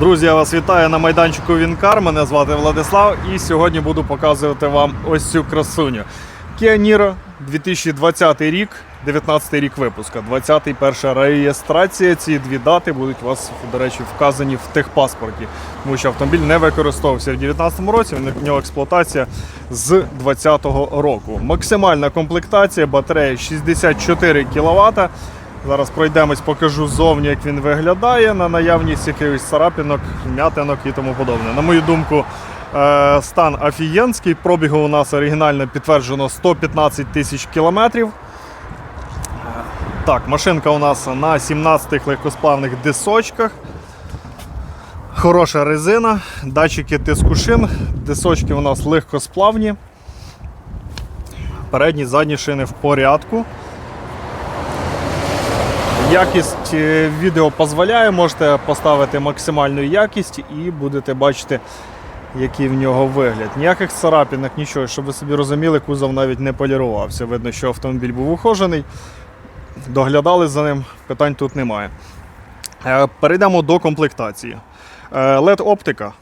Друзі, я вас вітаю на майданчику Вінкар. Мене звати Владислав, і сьогодні буду показувати вам ось цю красуню. Niro 2020 рік, 19 рік випуска, 20 перша реєстрація. Ці дві дати будуть у вас, до речі, вказані в техпаспорті, тому що автомобіль не використовувався в 2019 році. В нього експлуатація з 2020 року. Максимальна комплектація, батарея 64 кВт. Зараз пройдемось, покажу ззовні, як він виглядає, на наявність якихось царапінок, м'ятинок і тому подобне. На мою думку, е, стан офігенський. Пробігу у нас оригінально підтверджено 115 тисяч кілометрів. Так, машинка у нас на 17 легкосплавних дисочках. Хороша резина, датчики тиску шин, дисочки у нас легкосплавні. Передні, задні шини в порядку. Якість е, відео дозволяє, можете поставити максимальну якість і будете бачити, який в нього вигляд. Ніяких царапінок, нічого, щоб ви собі розуміли, кузов навіть не полірувався. Видно, що автомобіль був ухожений, доглядали за ним, питань тут немає. Е, Перейдемо до комплектації. LED оптика,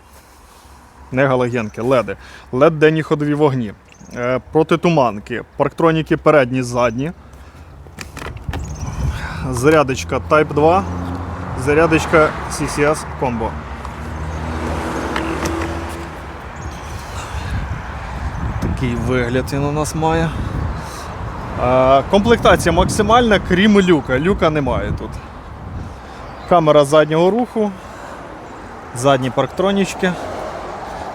не галогенки, LED, LED денні ходові вогні, Е, протитуманки, парктроніки передні, задні зарядочка Type 2, зарядочка CCS Combo. Такий вигляд він у нас має. А, комплектація максимальна, крім люка. Люка немає тут. Камера заднього руху, задні парктронічки.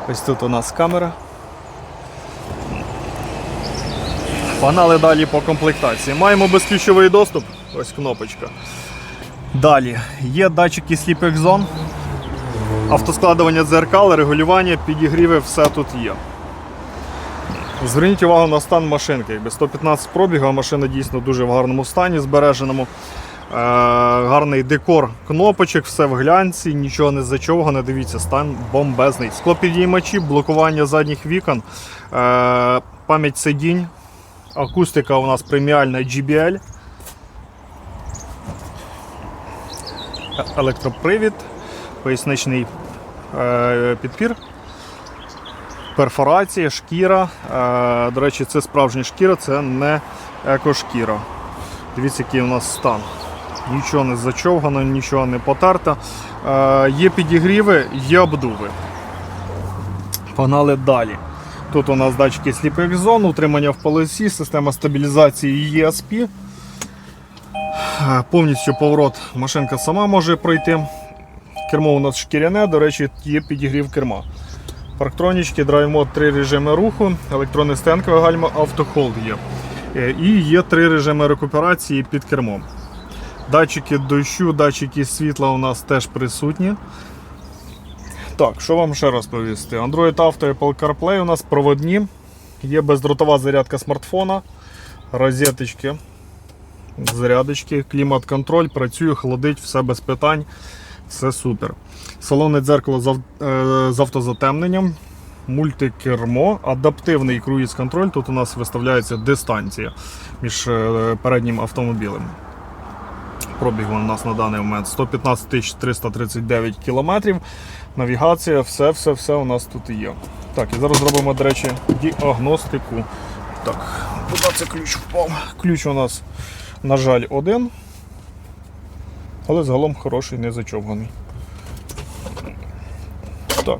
Ось тут у нас камера. Погнали далі по комплектації. Маємо безключовий доступ, ось кнопочка. Далі є датчики Sleep Zone, автоскладування дзеркал, регулювання, підігріви, все тут є. Зверніть увагу на стан машинки. Якби 115 пробігу, а машина дійсно дуже в гарному стані, збереженому. Е, гарний декор кнопочок, все в глянці, нічого не зачовгане. Дивіться, стан бомбезний. Склопідіймачі, блокування задніх вікон, е, пам'ять сидінь, Акустика у нас преміальна GBL. Електропривід, поясничний е, підпір, перфорація, шкіра. Е, до речі, це справжня шкіра, це не екошкіра. Дивіться, який у нас стан. Нічого не зачовгано, нічого не потерто. Е, є підігріви, є обдуви. Погнали далі. Тут у нас датчики Sleep Zone, утримання в полосі, система стабілізації ESP. Е, Повністю поворот машинка сама може пройти. Кермо у нас шкіряне, до речі, є підігрів керма. Парктронічки, драйв-мод, три режими руху, електронне стенкове гальма, автохолд є. Е, І є три режими рекуперації під кермом. Датчики дощу, датчики світла у нас теж присутні. Так, що вам ще розповісти? Android Auto Apple CarPlay у нас проводні. Є бездротова зарядка смартфона, розеточки, зарядочки, клімат-контроль, працює, холодить, все без питань, все супер. Салонне дзеркало з е, з автозатемненням, мультикермо, адаптивний круїз-контроль. Тут у нас виставляється дистанція між е, переднім автомобілем. Пробіг у нас на даний момент 115 339 кілометрів. Навігація, все, все, все у нас тут є. Так, і зараз зробимо, до речі, діагностику. Так, куди це ключ впав? Ключ у нас, на жаль, один. Але загалом хороший, не зачовганий. Так.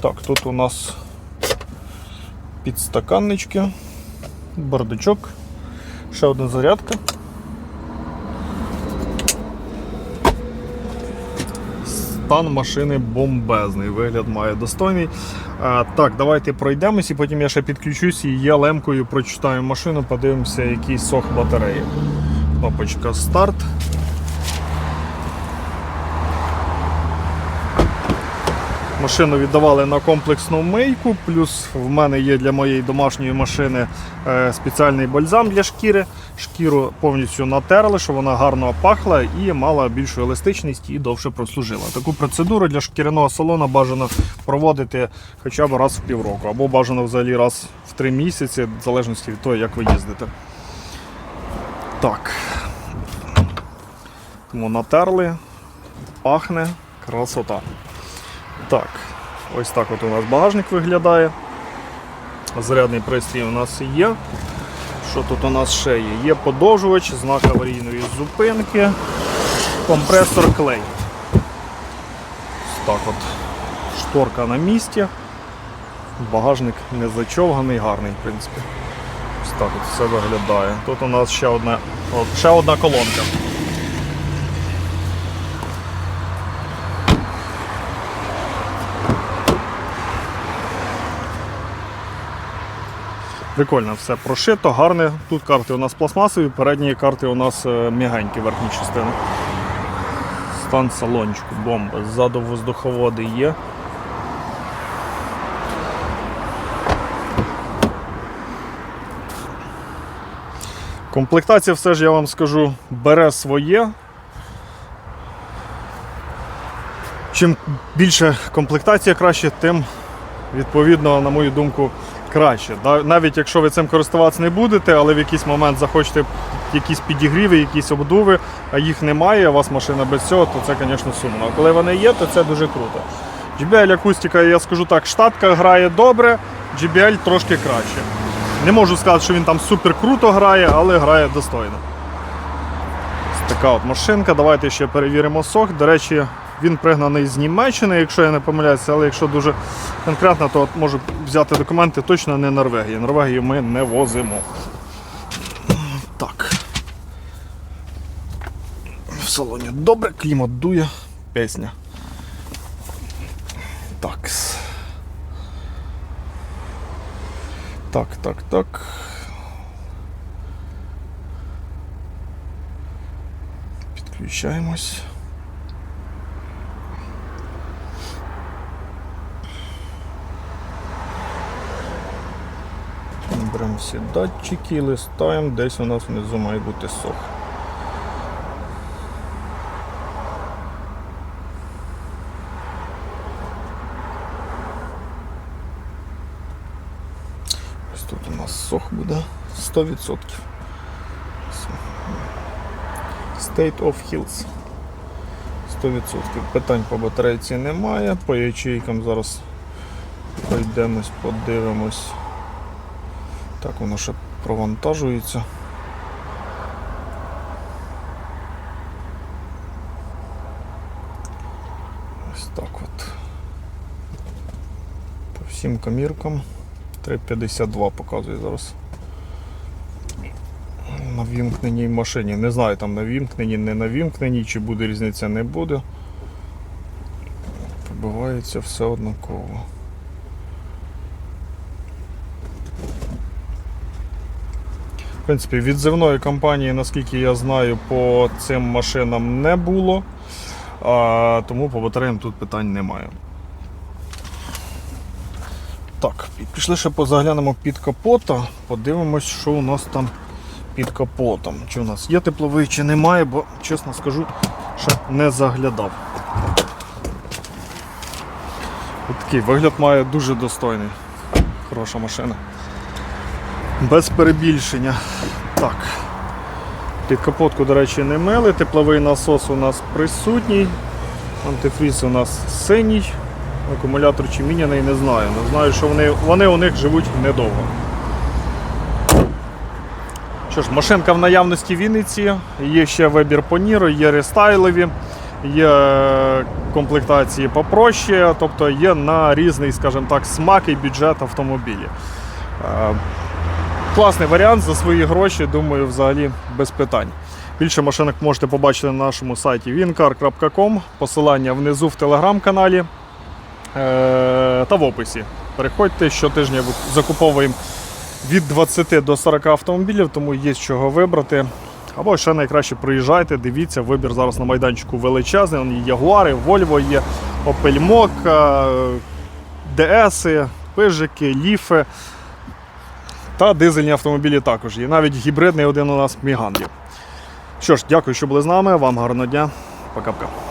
Так, тут у нас підстаканнички, бардачок, ще одна зарядка. Стан машини бомбезний, вигляд має достойний. Так, давайте пройдемось і потім я ще підключусь і я лемкою прочитаю машину, подивимося, який сох батареї. Кнопочка старт. Машину віддавали на комплексну мийку, плюс в мене є для моєї домашньої машини е, спеціальний бальзам для шкіри. Шкіру повністю натерли, щоб вона гарно пахла і мала більшу еластичність і довше прослужила. Таку процедуру для шкіряного салону бажано проводити хоча б раз в півроку, або бажано взагалі раз в три місяці, в залежності від того, як ви їздите. Так. Тому натерли, пахне Красота. Так, ось так от у нас багажник виглядає. Зарядний пристрій у нас є. Що тут у нас ще є? Є подовжувач, знак аварійної зупинки, компресор клей. Ось так от. Шторка на місці. Багажник не зачовганий, гарний, в принципі. Ось так от все виглядає. Тут у нас ще одна, от, ще одна колонка. Прикольно, все прошито, гарне. Тут карти у нас пластмасові, передні карти у нас е, м'ягенькі верхні частини. Стан салончику, бомба. Ззаду воздуховоди є. Комплектація все ж я вам скажу бере своє. Чим більше комплектація краще, тим відповідно, на мою думку, краще. Навіть якщо ви цим користуватися не будете, але в якийсь момент захочете якісь підігріви, якісь обдуви, а їх немає, у вас машина без цього, то це, звісно, сумно. А коли вони є, то це дуже круто. JBL акустика, я скажу так, штатка грає добре, JBL трошки краще. Не можу сказати, що він там супер круто грає, але грає достойно. Така от машинка. Давайте ще перевіримо сох. До речі, він пригнаний з Німеччини, якщо я не помиляюся, але якщо дуже конкретно, то можу взяти документи точно не Норвегія. Норвегію ми не возимо. Так. В салоні добре, клімат дує, пісня. Так. Так, так, так. Підключаємось. Беремо всі датчики, листаємо, десь у нас внизу має бути сох. Ось тут у нас сох буде 100%. State of Hills. 100%. Питань по батарейці немає. По ячейкам зараз пройдемось, подивимось. Так, воно ще провантажується. Ось так от. По всім каміркам 3,52 показує зараз. На вімкненій машині. Не знаю там на вімкненій, не на вімкненій, чи буде різниця, не буде. Побивається все однаково. В принципі, відзивної кампанії, наскільки я знаю, по цим машинам не було. А, тому по батареям тут питань немає. Так, пішли ще позаглянемо під капота, подивимось, що у нас там під капотом. Чи у нас є тепловий, чи немає, бо, чесно скажу, ще не заглядав. От такий вигляд має дуже достойний. Хороша машина. Без перебільшення. Так. Під капотку, до речі, не мили. Тепловий насос у нас присутній. Антифріз у нас синій. Акумулятор чи міняний, не знаю. Не знаю, що вони, вони у них живуть недовго. Що ж, машинка в наявності в Вінниці, є ще вибір по Ніро, є рестайлові, є е, комплектації попроще, тобто є на різний, скажімо так, смак і бюджет автомобілі. Класний варіант за свої гроші, думаю, взагалі без питань. Більше машинок можете побачити на нашому сайті wincar.com, посилання внизу в телеграм-каналі е, та в описі. Переходьте щотижня закуповуємо від 20 до 40 автомобілів, тому є з чого вибрати. Або ще найкраще приїжджайте, дивіться, вибір зараз на майданчику величезний. Вон Є Ягуари, Volvo є, Mokka, DS, Пижики, Ліфи. Та дизельні автомобілі також є. Навіть гібридний один у нас Міган є. Що ж, дякую, що були з нами. Вам гарного дня. Пока-пока.